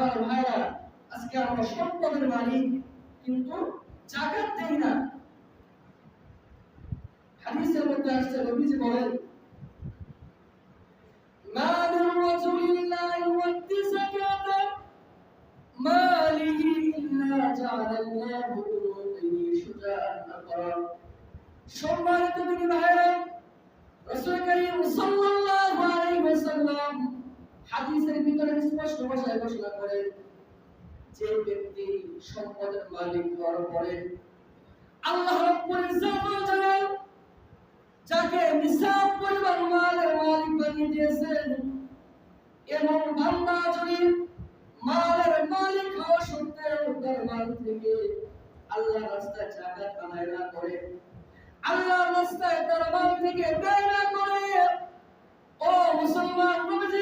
আমার ভাইরা আজকে আমরা সম্পদের মালিক কিন্তু জাকাত দেই না হাদিসের মধ্যে আসছে নবীজি বলেন مال الرجل لا يؤدي زكاة ماله إلا جعل الله بنوته شجاعا أقرا সম্মানিত দিনী ভাইরা হাদিসের ভিতরে স্পষ্ট ভাষায় ঘোষণা করেন যে ব্যক্তি সম্পদের মালিক পরে আল্লাহ রাব্বুল ইজ্জত যাকে নিসাব পরিমাণ মালের মালিক বানিয়ে দিয়েছেন এবং বান্দা যদি মালের মালিক হওয়া সত্ত্বেও তার মাল থেকে আল্লাহ রাস্তায় জাকাত আদায় না করে আল্লাহ রাস্তায় তার মাল থেকে ব্যয় না করে ও মুসলমান নবীজি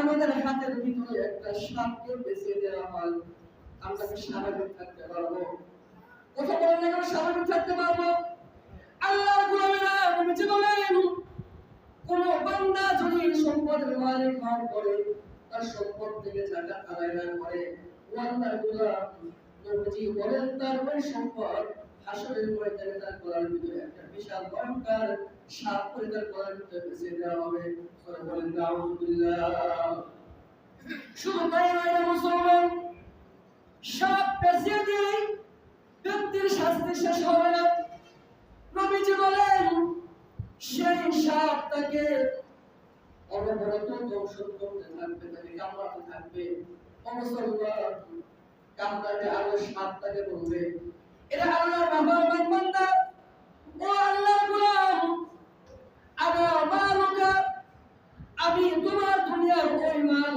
আমাদের হাতের ভিতরে একটা সাপকে বেঁচে দেওয়া হয়। আমরা কি স্বাভাবিক থাকতে পারব? কথা বলেন না কেন স্বাভাবিক থাকতে পারব? আল্লাহর গোলামেরা নবীজি বলেন কোন বান্দা যদি সম্পদের মালিক হওয়ার পরে তার সম্পদ থেকে জাকাত আদায় না করে ও আল্লাহর গোলাম নবীজি বলেন, তার ওই সম্পদ হাসরের ময়দানে তার গলার ভিতরে একটা বিশাল ভয়ঙ্কর সাপ করে সেই সাপ তাকে অনবরত করতে থাকবে, তাকে কামড়াতে থাকবে। অমুসলমান কামড়াতে আরও সাপ বলবে। এটা আল্লাহর ও আল্লাহর গোলাম আনা মালুকা আমি তোমার দুনিয়ার ওই মাল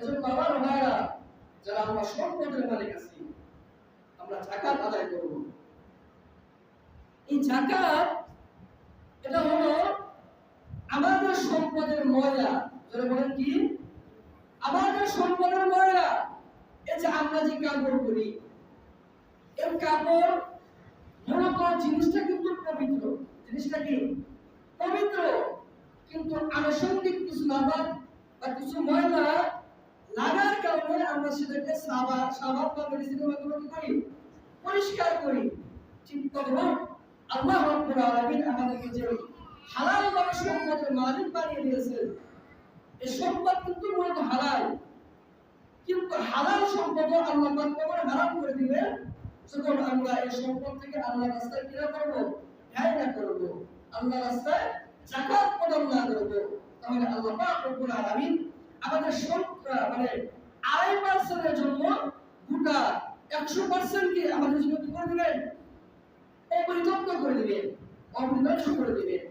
এজন্য আমার ভাইরা আমাদের সম্পদের ময়লা। যারা বলেন কি? আমাদের সম্পদের ময়লা। এই যে আমরা যে কাপড় করি এই কাপড় মূলত জিনিসটা কিন্তু পবিত্র। জিনিসটা কি? পবিত্র। কিন্তু আনুষঙ্গিক কিছু নাবাদ বা কিছু ময়লা লাগার কারণে আমরা সেটাকে সাবা সাবান বা মেডিসিনের মাধ্যমে কি করি, পরিষ্কার করি। ঠিক তখন আল্লাহ রাব্বুল আলামিন আমাদেরকে যে হালাল ভাবে সম্পদের মালিক বানিয়ে দিয়েছেন এই সম্পদ কিন্তু মূলত হালাল। কিন্তু হালাল সম্পদ আল্লাহ পাক কখন হারাম করে দিবেন যখন আমরা এই সম্পদ থেকে আল্লাহ রাস্তায় কিনা করব ব্যয় না করব, আল্লাহ রাস্তায় জাকাত প্রদান না করব, তাহলে আল্লাহ পাক রব্বুল আলামিন আমাদের মানে আড়াই পার্সেন্টের জন্য গোটা একশো পার্সেন্টকে আমাদের জন্য কি করে দিবেন। অপরিতপ্ত করে দিবেন। অপরিদর্শ করে দিবেন।